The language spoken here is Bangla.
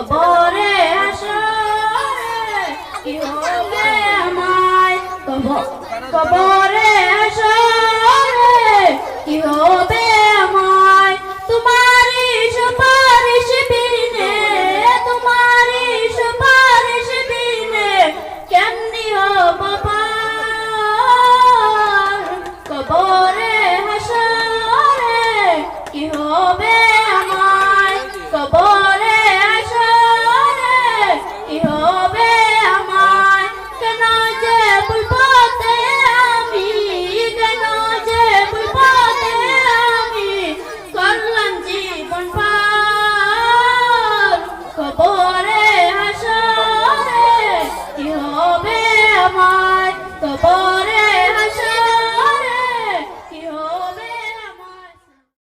কবরে আসরে কি হবে আমায়? কবরে আসরে কি হবে আমায়? তোমারি সুপারিশ বিনে তোমারি সুপারিশ বিনে কেমনি হব কবরে হাসরে কি হবে